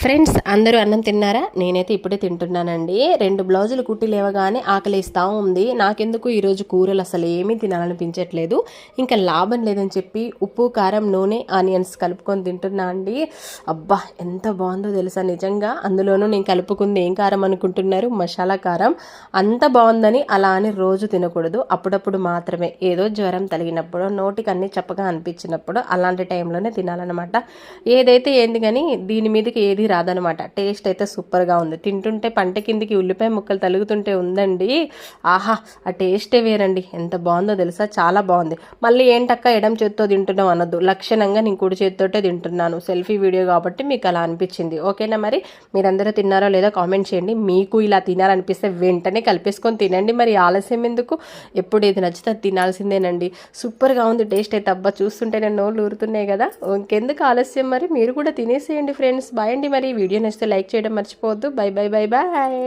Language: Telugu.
ఫ్రెండ్స్ అందరూ అన్నం తిన్నారా? నేనైతే ఇప్పుడే తింటున్నానండి. రెండు బ్లౌజులు కుట్టి లేవగానే ఆకలిస్తూ ఉంది. నాకెందుకు ఈరోజు కూరలు అసలు ఏమీ తినాలనిపించట్లేదు. ఇంకా లాభం లేదని చెప్పి ఉప్పు కారం నూనె ఆనియన్స్ కలుపుకొని తింటున్నా అండి. అబ్బా ఎంత బాగుందో తెలుసా నిజంగా. అందులోనూ నేను కలుపుకుంది ఏం కారం అనుకుంటున్నారు? మసాలా కారం. అంత బాగుందని అలా అని రోజు తినకూడదు. అప్పుడప్పుడు మాత్రమే. ఏదో జ్వరం తలిగినప్పుడు నోటికి అన్ని చప్పగా అనిపించినప్పుడు అలాంటి టైంలోనే తినాలన్నమాట. ఏదైతే ఏంది కానీ దీని మీదకి ఏది రాదనమాట. టేస్ట్ అయితే సూపర్గా ఉంది. తింటుంటే పంట కిందికి ఉల్లిపాయ ముక్కలు తలుగుతుంటే ఉందండి. ఆహా ఆ టేస్టే వేరండి. ఎంత బాగుందో తెలుసా? చాలా బాగుంది. మళ్ళీ ఏంటక్క ఎడం చేత్తో తింటున్నాం అనొద్దు. లక్షణంగా నేను కుడి చేత్తోటే తింటున్నాను. సెల్ఫీ వీడియో కాబట్టి మీకు అలా అనిపించింది. ఓకేనా మరి? మీరందరూ తిన్నారో లేదో కామెంట్ చేయండి. మీకు ఇలా తినాలనిపిస్తే వెంటనే కలిపేసుకొని తినండి. మరి ఆలస్యం ఎందుకు? ఎప్పుడు ఏది నచ్చితే అది తినాల్సిందేనండి. సూపర్గా ఉంది టేస్ట్ అయితే. అబ్బా చూస్తుంటే నేను నోళ్ళు ఊరుతున్నాయి కదా. ఇంకెందుకు ఆలస్యం మరి? మీరు కూడా తినేసేయండి ఫ్రెండ్స్. బాయ్ అండి మరి వీడియో నచ్చితే లైక్ చేయడం మర్చిపోవద్దు. Bye bye bye bye.